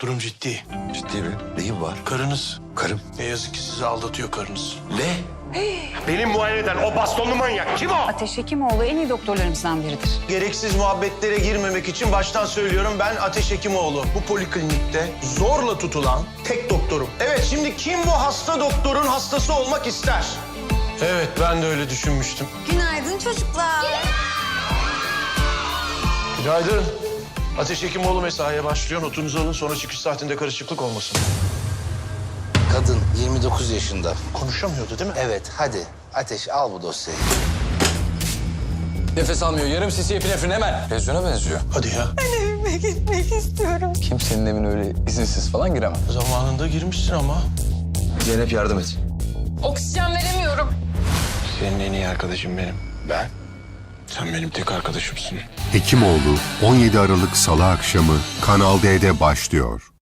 Durum ciddi. Ciddi mi? Neyim var? Karınız Karım. ne yazık ki sizi aldatıyor karınız. Ne? Benim muayene eden o bastonlu manyak kim o? Ateş Hekimoğlu en iyi doktorlarımızdan biridir. Gereksiz muhabbetlere girmemek için baştan söylüyorum ben Ateş Hekimoğlu. Bu poliklinikte zorla tutulan tek doktorum. Evet şimdi kim bu hasta doktorun hastası olmak ister? Evet ben de öyle düşünmüştüm. Günaydın çocuklar. Günaydın. Ateş Hekimoğlu mesaiye başlıyor. Notunuzu alın sonra çıkış saatinde karışıklık olmasın. Kadın 29 yaşında. Konuşamıyordu değil mi? Evet hadi Ateş al bu dosyayı. Nefes almıyor. Yarım sisi epinefrin hemen. Lezyona benziyor. Hadi ya. Evime gitmek istiyorum. Kimsenin evine öyle izinsiz falan giremem. Zamanında girmişsin ama. Zeynep yardım et. Oksijen veremiyorum. Senin en iyi arkadaşım benim. Ben? Sen benim tek arkadaşımsın. Hekimoğlu 17 Aralık Salı akşamı Kanal D'de başlıyor.